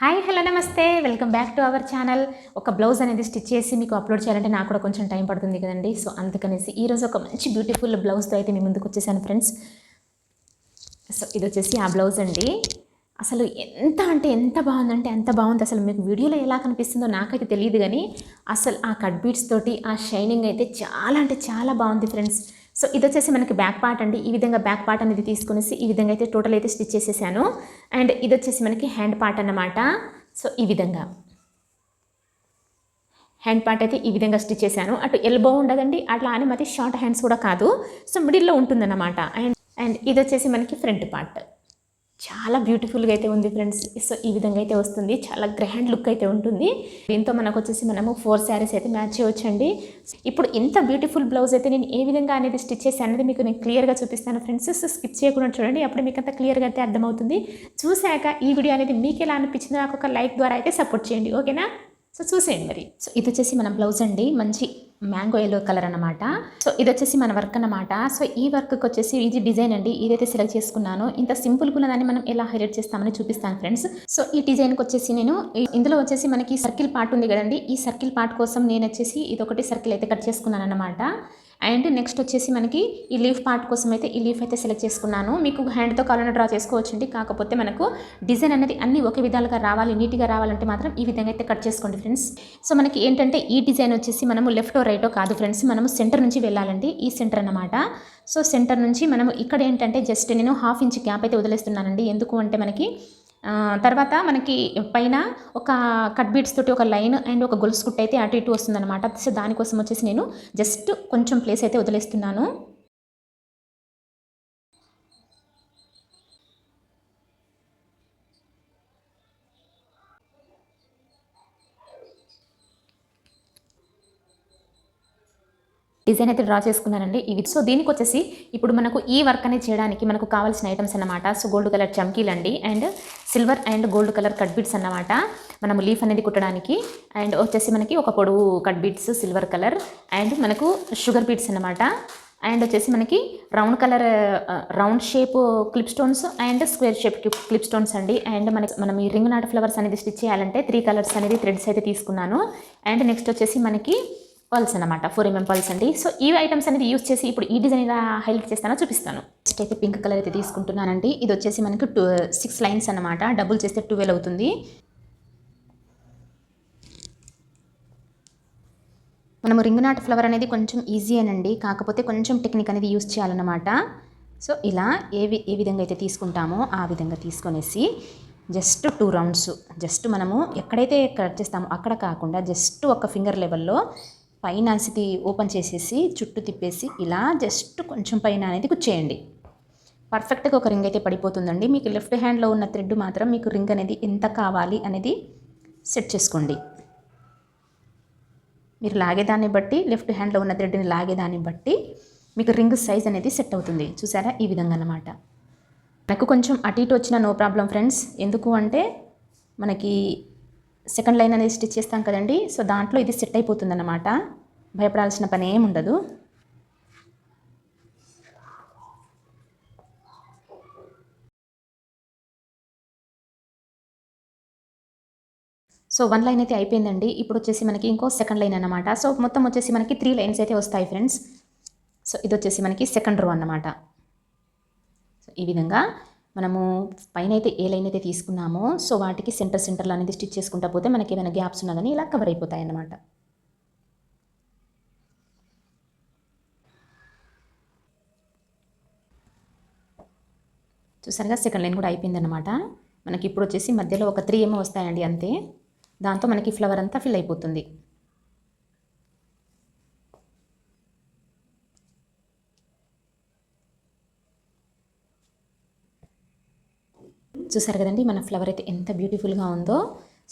Hi hello నమస్తే. Welcome back to our channel. ఒక blouse అనేది స్టిచ్ చేసి మీకు అప్లోడ్ చేయాలంటే నాకు కూడా కొంచెం టైం పడుతుంది కదండి. సో అందుకనేసి ఈరోజు ఒక మంచి బ్యూటిఫుల్ బ్లౌజ్తో అయితే మీ ముందుకు వచ్చేసాను ఫ్రెండ్స్. సో ఇది వచ్చేసి ఆ బ్లౌజ్ అండి. అసలు ఎంత అంటే ఎంత బాగుందంటే ఎంత బాగుంది. అసలు మీకు వీడియోలో ఎలా కనిపిస్తుందో నాకైతే తెలియదు కానీ అసలు ఆ కట్ బీట్స్ తోటి ఆ షైనింగ్ అయితే చాలా అంటే చాలా బాగుంది ఫ్రెండ్స్. సో ఇది వచ్చేసి మనకి బ్యాక్ పార్ట్ అండి. ఈ విధంగా బ్యాక్ పార్ట్ అనేది తీసుకునేసి ఈ విధంగా అయితే టోటల్ అయితే స్టిచ్ చేసేసాను. అండ్ ఇది వచ్చేసి మనకి హ్యాండ్ పార్ట్ అన్నమాట. సో ఈ విధంగా. హ్యాండ్ పార్ట్ అయితే ఈ విధంగా స్టిచ్ చేశాను. అటు ఎల్బో ఉండదండి అట్లా అని మరి షార్ట్ హ్యాండ్స్ కూడా కాదు. సో మిడిల్లో ఉంటుందన్నమాట. అండ్ అండ్ ఇది వచ్చేసి మనకి ఫ్రంట్ పార్ట్ చాలా బ్యూటిఫుల్గా అయితే ఉంది ఫ్రెండ్స్ సో ఈ విధంగా అయితే వస్తుంది. చాలా గ్రాండ్ లుక్ అయితే ఉంటుంది. దీంతో మనకు వచ్చేసి మనము ఫోర్ శారీస్ అయితే మ్యాచ్ చేయవచ్చండి. ఇప్పుడు ఇంత బ్యూటిఫుల్ బ్లౌజ్ అయితే నేను ఏ విధంగా అనేది స్టిచ్ చేసి అనేది మీకు నేను క్లియర్గా చూపిస్తాను ఫ్రెండ్స్ సో స్కిప్ చేయకుండా చూడండి. అప్పుడు మీకు అంత క్లియర్గా అయితే అర్థమవుతుంది. చూశాక ఈ వీడియో అనేది మీకు ఎలా అనిపించిందో నాకు ఒక లైక్ ద్వారా అయితే సపోర్ట్ చేయండి. ఓకేనా సో చూసేయండి మరి. సో ఇది వచ్చేసి మన బ్లౌజ్ అండి. మంచి మ్యాంగో ఎల్లో కలర్ అన్నమాట. సో ఇది వచ్చేసి మన వర్క్ అన్నమాట. సో ఈ వర్క్కి వచ్చేసి ఇది డిజైన్ అండి. ఇదైతే సెలెక్ట్ చేసుకున్నాను. ఇంత సింపుల్గా ఉన్నదాన్ని మనం ఎలా హైలైట్ చేస్తామని చూపిస్తాను ఫ్రెండ్స్. సో ఈ డిజైన్కి వచ్చేసి నేను ఇందులో వచ్చేసి మనకి సర్కిల్ పార్ట్ ఉంది కదండి. ఈ సర్కిల్ పార్ట్ కోసం నేను వచ్చేసి ఇది ఒకటి సర్కిల్ అయితే కట్ చేసుకున్నాను అనమాట అండ్ నెక్స్ట్ వచ్చేసి మనకి ఈ లీఫ్ పార్ట్ కోసం అయితే ఈ లీఫ్ అయితే సెలెక్ట్ చేసుకున్నాను. మీకు హ్యాండ్తో కాలంలో డ్రా చేసుకోవచ్చండి. కాకపోతే మనకు డిజైన్ అనేది అన్ని ఒకే విధాలుగా రావాలి నీట్గా రావాలంటే మాత్రం ఈ విధంగా అయితే కట్ చేసుకోండి ఫ్రెండ్స్. సో మనకి ఏంటంటే ఈ డిజైన్ వచ్చేసి మనము లెఫ్ట్ రైటో కాదు ఫ్రెండ్స్ మనము సెంటర్ నుంచి వెళ్ళాలండి. ఈ సెంటర్ అనమాట సో సెంటర్ నుంచి మనము ఇక్కడ ఏంటంటే జస్ట్ నేను హాఫ్ ఇంచ్ గ్యాప్ అయితే వదిలేస్తున్నానండి. ఎందుకు అంటే మనకి తర్వాత మనకి పైన ఒక కట్ బీట్స్ తోటి ఒక లైన్ అండ్ ఒక గొలుసు కుట్టు అయితే అటు ఇటు వస్తుందన్నమాట. సో దానికోసం వచ్చేసి నేను జస్ట్ కొంచెం ప్లేస్ అయితే వదిలేస్తున్నాను. డిజైన్ అయితే డ్రా చేసుకున్నానండి ఇవి. సో దీనికి వచ్చేసి ఇప్పుడు మనకు ఈ వర్క్ అనేది చేయడానికి మనకు కావాల్సిన ఐటమ్స్ అన్నమాట. సో గోల్డ్ కలర్ చమ్కీలు అండి. And silver and gold colour cut beads అన్నమాట. మనము లీఫ్ అనేది కుట్టడానికి. అండ్ వచ్చేసి మనకి ఒక పొడవు cut beads silver colour and మనకు షుగర్ బీట్స్ అన్నమాట. అండ్ వచ్చేసి మనకి round colour round shape clip stones and square shape clip stones అండి. అండ్ మనకి మనం ఈ రింగ్ నాట్ ఫ్లవర్స్ అనేది స్టిచ్ చేయాలంటే త్రీ కలర్స్ అనేది థ్రెడ్స్ అయితే తీసుకున్నాను. అండ్ నెక్స్ట్ వచ్చేసి మనకి పల్స్ అనమాట ఫోర్ ఎంఎం పల్స్ అండి. సో ఈ ఐటమ్స్ అనేది యూస్ చేసి ఇప్పుడు ఈ డిజైన్ ఎలా హైలైట్ చేస్తానో చూపిస్తాను. నెక్స్ట్ అయితే పింక్ కలర్ అయితే తీసుకుంటున్నానండి. ఇది వచ్చేసి మనకి టూ సిక్స్ లైన్స్ అనమాట డబుల్ చేస్తే ట్వెల్వ్ అవుతుంది. మనము రింగ్ నాట్ ఫ్లవర్ అనేది కొంచెం ఈజీ అనండి. కాకపోతే కొంచెం టెక్నిక్ అనేది యూస్ చేయాలన్నమాట. సో ఇలా ఏ ఏ విధంగా అయితే తీసుకుంటామో ఆ విధంగా తీసుకొనేసి జస్ట్ టూ రౌండ్స్. జస్ట్ మనము ఎక్కడైతే కట్ చేస్తామో అక్కడ కాకుండా జస్ట్ ఒక ఫింగర్ లెవెల్లో పైన ఇది ఓపెన్ చేసేసి చుట్టూ తిప్పేసి ఇలా జస్ట్ కొంచెం పైన అనేది కుచ్చేయండి. పర్ఫెక్ట్గా ఒక రింగ్ అయితే పడిపోతుందండి. మీకు లెఫ్ట్ హ్యాండ్లో ఉన్న థ్రెడ్ మాత్రం మీకు రింగ్ అనేది ఎంత కావాలి అనేది సెట్ చేసుకోండి. మీరు లాగేదాన్ని బట్టి లెఫ్ట్ హ్యాండ్లో ఉన్న థ్రెడ్ని లాగేదాన్ని బట్టి మీకు రింగ్ సైజ్ అనేది సెట్ అవుతుంది. చూసారా? ఈ విధంగా అన్నమాట. నాకు కొంచెం అటు ఇటు వచ్చిన నో ప్రాబ్లం ఫ్రెండ్స్ ఎందుకు అంటే మనకి సెకండ్ లైన్ అనేది స్టిచ్ చేస్తాం కదండి. సో దాంట్లో ఇది సెట్ అయిపోతుంది అన్నమాట భయపడాల్సిన పని ఏమి ఉండదు. సో వన్ లైన్ అయితే అయిపోయిందండి. ఇప్పుడు వచ్చేసి మనకి ఇంకో సెకండ్ లైన్ అన్నమాట. సో మొత్తం వచ్చేసి మనకి త్రీ లైన్స్ అయితే వస్తాయి ఫ్రెండ్స్. సో ఇది వచ్చేసి మనకి సెకండ్ రో అన్నమాట. సో ఈ విధంగా మనము పైన అయితే ఏ లైన్ అయితే తీసుకున్నామో సో వాటికి సెంటర్ సెంటర్లో అనేది స్టిచ్ చేసుకుంటా పోతే మనకి ఏమైనా గ్యాప్స్ ఉన్నదని ఇలా కవర్ అయిపోతాయి అన్నమాట. చూసారుగా సెకండ్ లైన్ కూడా అయిపోయిందనమాట మనకి ఇప్పుడు వచ్చేసి మధ్యలో ఒక త్రీ ఏమో వస్తాయండి అంతే. దాంతో మనకి ఫ్లవర్ అంతా ఫిల్ అయిపోతుంది. చూసారు కదండి మన ఫ్లవర్ అయితే ఎంత బ్యూటిఫుల్గా ఉందో.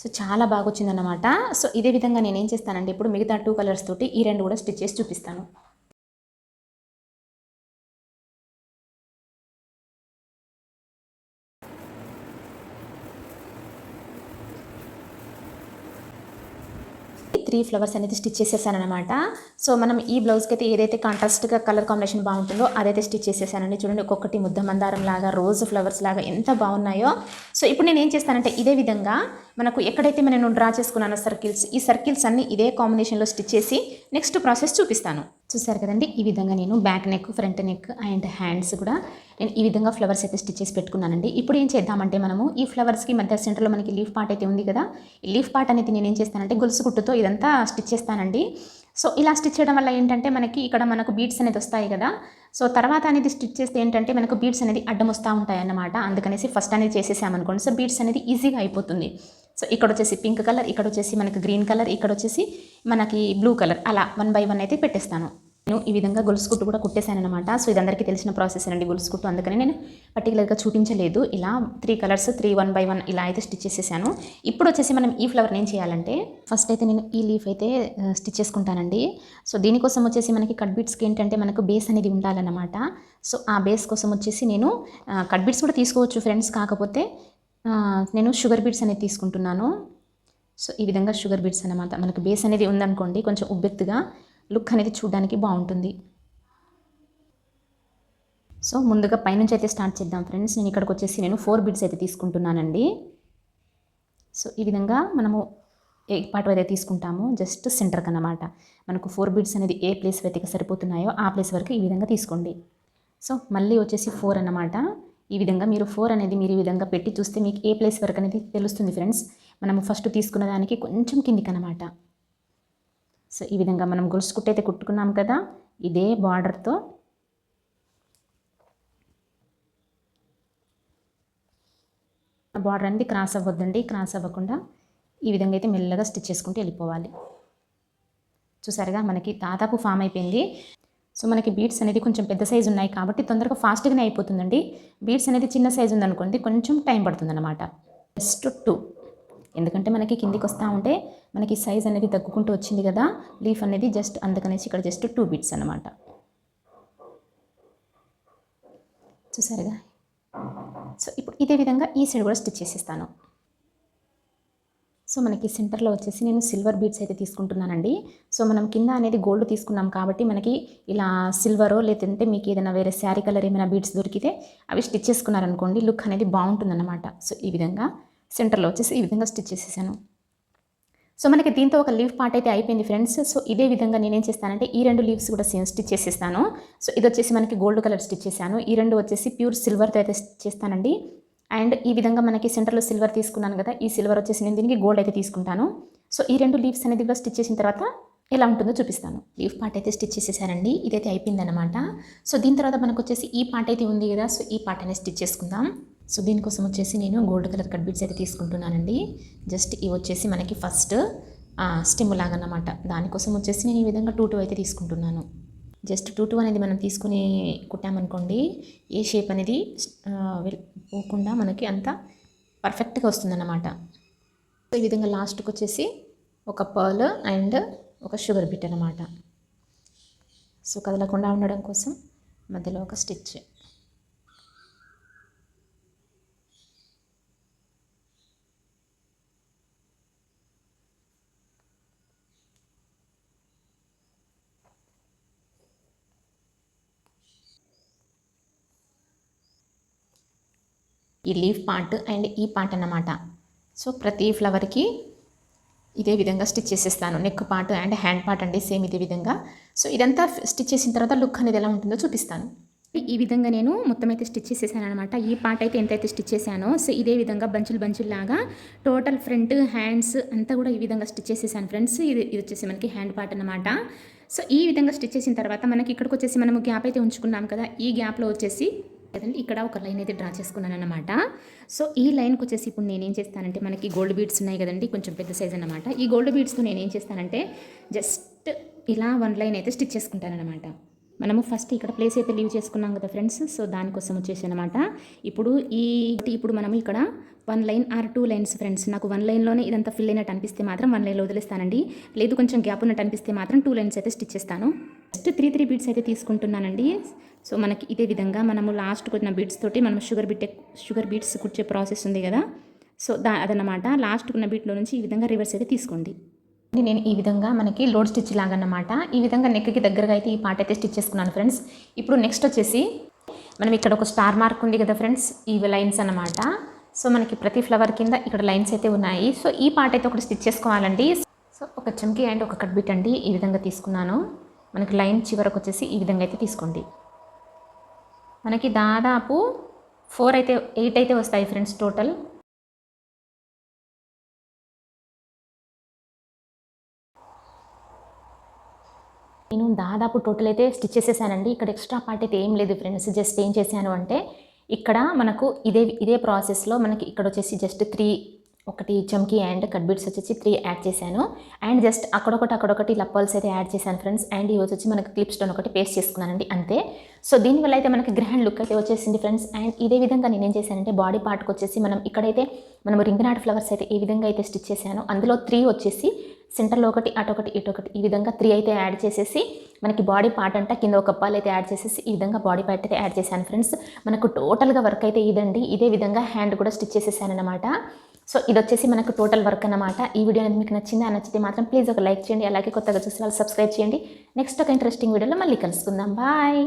సో చాలా బాగా వచ్చిందన్నమాట సో ఇదే విధంగా నేను ఏం చేస్తానంటే ఇప్పుడు మిగతా టూ కలర్స్ తోటి ఈ రెండు కూడా స్టిచ్ చేసి చూపిస్తాను. త్రీ ఫ్లవర్స్ అనేది స్టిచ్ చేసేసాను అనమాట సో మనం ఈ బ్లౌజ్కి అయితే ఏదైతే కాంట్రాస్ట్గా కలర్ కాంబినేషన్ బాగుంటుందో అదైతే స్టిచ్ చేసేసానండి. చూడండి ఒక్కొక్కటి ముద్ద మందారం లాగా రోజ్ ఫ్లవర్స్ లాగా ఎంత బాగున్నాయో. సో ఇప్పుడు నేను ఏం చేస్తానంటే ఇదే విధంగా మనకు ఎక్కడైతే నేను డ్రా చేసుకున్నానో సర్కిల్స్ ఈ సర్కిల్స్ అన్ని ఇదే కాంబినేషన్లో స్టిచ్ చేసి నెక్స్ట్ ప్రాసెస్ చూపిస్తాను. చూసారు కదండి ఈ విధంగా నేను back neck front neck and hands కూడా నేను ఈ విధంగా ఫ్లవర్స్ అయితే స్టిచ్ చేసి పెట్టుకున్నానండి. ఇప్పుడు ఏం చేద్దామంటే మనము ఈ ఫ్లవర్స్కి మధ్య సెంటర్లో మనకి లీఫ్ పార్ట్ అయితే ఉంది కదా ఈ లీఫ్ పార్ట్ అనేది నేను ఏం చేస్తానంటే గొలుసు కుట్టుతో ఇదంతా స్టిచ్ చేస్తానండి. సో ఇలా స్టిచ్ చేయడం వల్ల ఏంటంటే మనకి ఇక్కడ మనకు బీడ్స్ అనేది వస్తాయి కదా సో తర్వాత అనేది స్టిచ్ చేస్తే ఏంటంటే మనకు బీడ్స్ అనేది అడ్డం వస్తూ ఉంటాయి అన్నమాట అందుకనేసి ఫస్ట్ అనేది చేసేసామనుకోండి సో బీడ్స్ అనేది ఈజీగా అయిపోతుంది. సో ఇక్కడ వచ్చేసి పింక్ కలర్ ఇక్కడ వచ్చేసి మనకి గ్రీన్ కలర్ ఇక్కడ వచ్చేసి మనకి బ్లూ కలర్ అలా వన్ బై వన్ అయితే పెట్టేస్తాను. నేను ఈ విధంగా గొలుసు కుట్టు కూడా కుట్టేశాను అనమాట సో ఇది అందరికీ తెలిసిన ప్రాసెస్ అండి గొలుసు కుట్టు. అందుకని నేను పర్టికులర్గా చూపించలేదు. ఇలా three colours three one by one ఇలా అయితే స్టిచ్ చేసేసాను. ఇప్పుడు వచ్చేసి మనం ఈ ఫ్లవర్ ఏం చేయాలంటే ఫస్ట్ అయితే నేను ఈ లీఫ్ అయితే స్టిచ్ చేసుకుంటానండి. సో దీనికోసం వచ్చేసి మనకి కట్ బీట్స్కి ఏంటంటే మనకు బేస్ అనేది ఉండాలన్నమాట. సో ఆ బేస్ కోసం వచ్చేసి నేను కట్ బీట్స్ కూడా తీసుకోవచ్చు ఫ్రెండ్స్ కాకపోతే నేను షుగర్ బీట్స్ అనేది తీసుకుంటున్నాను. సో ఈ విధంగా షుగర్ బీట్స్ అన్నమాట. మనకు బేస్ అనేది ఉందనుకోండి కొంచెం ఉబ్బెత్తుగా లుక్ అనేది చూడడానికి బాగుంటుంది. సో ముందుగా పైనుంచి అయితే స్టార్ట్ చేద్దాం ఫ్రెండ్స్ నేను ఇక్కడికి వచ్చేసి నేను ఫోర్ బీట్స్ అయితే తీసుకుంటున్నానండి. సో ఈ విధంగా మనము ఏ పార్ట్ అయితే తీసుకుంటామో జస్ట్ సెంటర్కి అన్నమాట. మనకు ఫోర్ బీట్స్ అనేది ఏ ప్లేస్ అయితే సరిపోతున్నాయో ఆ ప్లేస్ వరకు ఈ విధంగా తీసుకోండి. సో మళ్ళీ వచ్చేసి ఫోర్ అన్నమాట. ఈ విధంగా మీరు ఫోర్ అనేది మీరు ఈ విధంగా పెట్టి చూస్తే మీకు ఏ ప్లేస్ వరకు అనేది తెలుస్తుంది ఫ్రెండ్స్ మనము ఫస్ట్ తీసుకున్న దానికి కొంచెం కిందికి అన్నమాట. సో ఈ విధంగా మనం గొలుసు కుట్టయితే కుట్టుకున్నాం కదా ఇదే బార్డర్తో బార్డర్ అనేది క్రాస్ అవ్వద్దండి క్రాస్ అవ్వకుండా ఈ విధంగా అయితే మెల్లగా స్టిచ్ చేసుకుంటూ వెళ్ళిపోవాలి. చూసారుగా మనకి దాదాపు ఫామ్ అయిపోయింది. సో మనకి బీడ్స్ అనేది కొంచెం పెద్ద సైజు ఉన్నాయి కాబట్టి తొందరగా ఫాస్ట్గానే అయిపోతుందండి. బీట్స్ అనేది చిన్న సైజు ఉందనుకోండి కొంచెం టైం పడుతుందన్నమాట. జస్ట్ టూ ఎందుకంటే మనకి కిందికి వస్తూ ఉంటే మనకి సైజ్ అనేది తగ్గుకుంటూ వచ్చింది కదా లీఫ్ అనేది జస్ట్ అందుకనేసి ఇక్కడ జస్ట్ టూ బీట్స్ అనమాట చూసారుగా? సో ఇప్పుడు ఇదే విధంగా ఈ సైడ్ కూడా స్టిచ్ చేసేస్తాను. సో మనకి సెంటర్లో వచ్చేసి నేను సిల్వర్ బీడ్స్ అయితే తీసుకుంటున్నానండి. సో మనం కింద అనేది గోల్డ్ తీసుకున్నాం కాబట్టి మనకి ఇలా సిల్వరో లేదంటే మీకు ఏదైనా వేరే శారీ కలర్ ఏమైనా బీడ్స్ దొరికితే అవి స్టిచ్ చేసుకున్నారనుకోండి లుక్ అనేది బాగుంటుందన్నమాట. సో ఈ విధంగా సెంటర్లో వచ్చేసి ఈ విధంగా స్టిచ్ చేసేసాను. సో మనకి దీంతో ఒక లీవ్ పార్ట్ అయితే అయిపోయింది ఫ్రెండ్స్. సో ఇదే విధంగా నేనేం చేస్తానంటే ఈ రెండు లీవ్స్ కూడా సేమ్ స్టిచ్ చేసేస్తాను. సో ఇది వచ్చేసి మనకి గోల్డ్ కలర్ స్టిచ్ చేశాను. ఈ రెండు వచ్చేసి ప్యూర్ సిల్వర్తో అయితే స్టిచ్ చేస్తానండి. అండ్ ఈ విధంగా మనకి సెంటర్లో సిల్వర్ తీసుకున్నాను కదా ఈ సిల్వర్ వచ్చేసి నేను దీనికి గోల్డ్ అయితే తీసుకుంటాను. సో ఈ రెండు లీవ్స్ అనేది కూడా స్టిచ్ చేసిన తర్వాత ఎలా ఉంటుందో చూపిస్తాను. లీఫ్ పార్ట్ అయితే స్టిచ్ చేసేసారండి ఇదైతే అయిపోయిందనమాట సో దీని తర్వాత మనకు వచ్చేసి ఈ పార్ట్ అయితే ఉంది కదా సో ఈ పార్ట్ అనేది స్టిచ్ చేసుకుందాం. సో దీనికోసం వచ్చేసి నేను గోల్డ్ కలర్ కట్ బీట్స్ అయితే తీసుకుంటున్నానండి. జస్ట్ ఇవి వచ్చేసి మనకి ఫస్ట్ స్టెమ్ లాగా అన్నమాట దానికోసం వచ్చేసి నేను ఈ విధంగా టూ టూ అయితే తీసుకుంటున్నాను. జస్ట్ టూ టూ అనేది మనం తీసుకుని కుట్టామనుకోండి ఏ షేప్ అనేది పోకుండా మనకి అంత పర్ఫెక్ట్గా వస్తుందన్నమాట. సో ఈ విధంగా లాస్ట్కి వచ్చేసి ఒక పర్ల్ అండ్ ఒక షుగర్ బిట్ అనమాట సో కదలకుండా ఉండడం కోసం మధ్యలో ఒక స్టిచ్. ఈ లీఫ్ పార్ట్ అండ్ ఈ పార్ట్ అన్నమాట. సో ప్రతి ఫ్లవర్కి ఇదే విధంగా స్టిచ్ చేసేస్తాను. Neck part and hand part అండి సేమ్ ఇదే విధంగా. సో ఇదంతా స్టిచ్ చేసిన తర్వాత లుక్ అనేది ఎలా ఉంటుందో చూపిస్తాను. ఈ విధంగా నేను మొత్తం అయితే స్టిచ్ చేసేసాను అనమాట ఈ పార్ట్ అయితే ఎంతైతే స్టిచ్ చేశానో సో ఇదే విధంగా బంచులు బంచులు లాగా టోటల్ ఫ్రంట్ హ్యాండ్స్ అంతా కూడా ఈ విధంగా స్టిచ్ చేసేసాను ఫ్రెండ్స్. ఇది ఇది వచ్చేసి మనకి హ్యాండ్ పార్ట్ అనమాట సో ఈ విధంగా స్టిచ్ చేసిన తర్వాత మనకి ఇక్కడికి వచ్చేసి మనము గ్యాప్ అయితే ఉంచుకున్నాం కదా. ఈ గ్యాప్లో వచ్చేసి కదండి ఇక్కడ ఒక లైన్ అయితే డ్రా చేసుకున్నాను అనమాట సో ఈ లైన్కి వచ్చేసి ఇప్పుడు నేనేం చేస్తానంటే మనకి గోల్డ్ బీడ్స్ ఉన్నాయి కదండి కొంచెం పెద్ద సైజ్ అనమాట ఈ గోల్డ్ బీడ్స్తో నేనేం చేస్తానంటే జస్ట్ ఇలా వన్ లైన్ అయితే స్టిచ్ చేసుకుంటాను అనమాట మనము ఫస్ట్ ఇక్కడ ప్లేస్ అయితే లీవ్ చేసుకున్నాం కదా ఫ్రెండ్స్ సో దానికోసం వచ్చేసి అనమాట ఇప్పుడు ఈ ఇప్పుడు మనము ఇక్కడ one line or two lines friends నాకు వన్ లైన్లోనే ఇదంతా ఫిల్ అయినట్టు అనిపిస్తే మాత్రం వన్ లైన్లో వదిలేస్తానండి. లేదు కొంచెం గ్యాప్ ఉన్నట్టు అనిపిస్తే మాత్రం టూ లైన్స్ అయితే స్టిచ్ చేస్తాను. జస్ట్ త్రీ త్రీ బీట్స్ అయితే తీసుకుంటున్నానండి. సో మనకి ఇదే విధంగా మనము లాస్ట్ కొట్టిన బీట్స్ తోటి మనం షుగర్ బిట్ షుగర్ బీట్స్ కుట్టే ప్రాసెస్ ఉంది కదా. సో దా అదనమాట లాస్ట్కి ఉన్న బీట్లో నుంచి ఈ విధంగా రివర్స్ అయితే తీసుకోండి. ఇది నేను ఈ విధంగా మనకి లోడ్ స్టిచ్ లాగా అన్నమాట ఈ విధంగా నెక్కి దగ్గరగా అయితే ఈ పార్ట్ అయితే స్టిచ్ చేసుకున్నాను ఫ్రెండ్స్ ఇప్పుడు నెక్స్ట్ వచ్చేసి మనం ఇక్కడ ఒక స్టార్ మార్క్ ఉంది కదా ఫ్రెండ్స్ ఇవి లైన్స్ అన్నమాట. సో మనకి ప్రతి ఫ్లవర్ కింద ఇక్కడ లైన్స్ అయితే ఉన్నాయి. సో ఈ పార్ట్ అయితే ఒకటి స్టిచ్ చేసుకోవాలండి. సో ఒక చమ్కీ అండ్ ఒక కట్ బిట్ అండి. ఈ విధంగా తీసుకున్నాను. మనకి లైన్ చివరకు వచ్చేసి ఈ విధంగా అయితే తీసుకోండి. మనకి దాదాపు ఫోర్ అయితే ఎయిట్ అయితే వస్తాయి ఫ్రెండ్స్ టోటల్ నేను దాదాపు టోటల్ అయితే స్టిచ్ చేసేసానండి. ఇక్కడ ఎక్స్ట్రా పార్ట్ అయితే ఏం లేదు ఫ్రెండ్స్ జస్ట్ ఏం చేశాను అంటే ఇక్కడ మనకు ఇదే ఇదే ప్రాసెస్లో మనకి ఇక్కడ వచ్చేసి జస్ట్ త్రీ ఒకటి చమ్కీ అండ్ కట్ బీట్స్ వచ్చేసి త్రీ యాడ్ చేశాను. అండ్ జస్ట్ అక్కడొకటి అక్కడొకటి లప్పల్స్ అయితే యాడ్ చేశాను ఫ్రెండ్స్ అండ్ ఇవి వచ్చి మనకి క్లిప్ స్టోన్ ఒకటి పేస్ట్ చేసుకున్నానండి అంతే. సో దీనివల్ల అయితే మనకి గ్రాండ్ లుక్ అయితే వచ్చేసింది ఫ్రెండ్స్ అండ్ ఇదే విధంగా నేను ఏం చేశానంటే బాడీ పార్ట్కి వచ్చేసి మనం ఇక్కడైతే మనం రింగ్ నాట్ ఫ్లవర్స్ అయితే ఏ విధంగా అయితే స్టిచ్ చేశానో అందులో త్రీ వచ్చేసి సెంటర్లో ఒకటి అటొకటి ఇటొకటి ఈ విధంగా త్రీ అయితే యాడ్ చేసేసి మనకి బాడీ పార్ట్ అంట కింద ఒక పాలు అయితే యాడ్ చేసేసి ఈ విధంగా బాడీ పార్ట్ అయితే యాడ్ చేశాను ఫ్రెండ్స్. మనకు టోటల్గా వర్క్ అయితే ఇదండి. ఇదే విధంగా హ్యాండ్ కూడా స్టిచ్ చేసేసాను అనమాట సో ఇది వచ్చేసి మనకు టోటల్ వర్క్ అనమాట ఈ వీడియో అనేది మీకు నచ్చిందా? నచ్చితే మాత్రం ప్లీజ్ ఒక లైక్ చేయండి. అలాగే కొత్తగా చూసి వాళ్ళు సబ్స్క్రైబ్ చేయండి. నెక్స్ట్ ఒక ఇంట్రెస్టింగ్ వీడియోలో మళ్ళీ కలుసుకుందాం. బాయ్.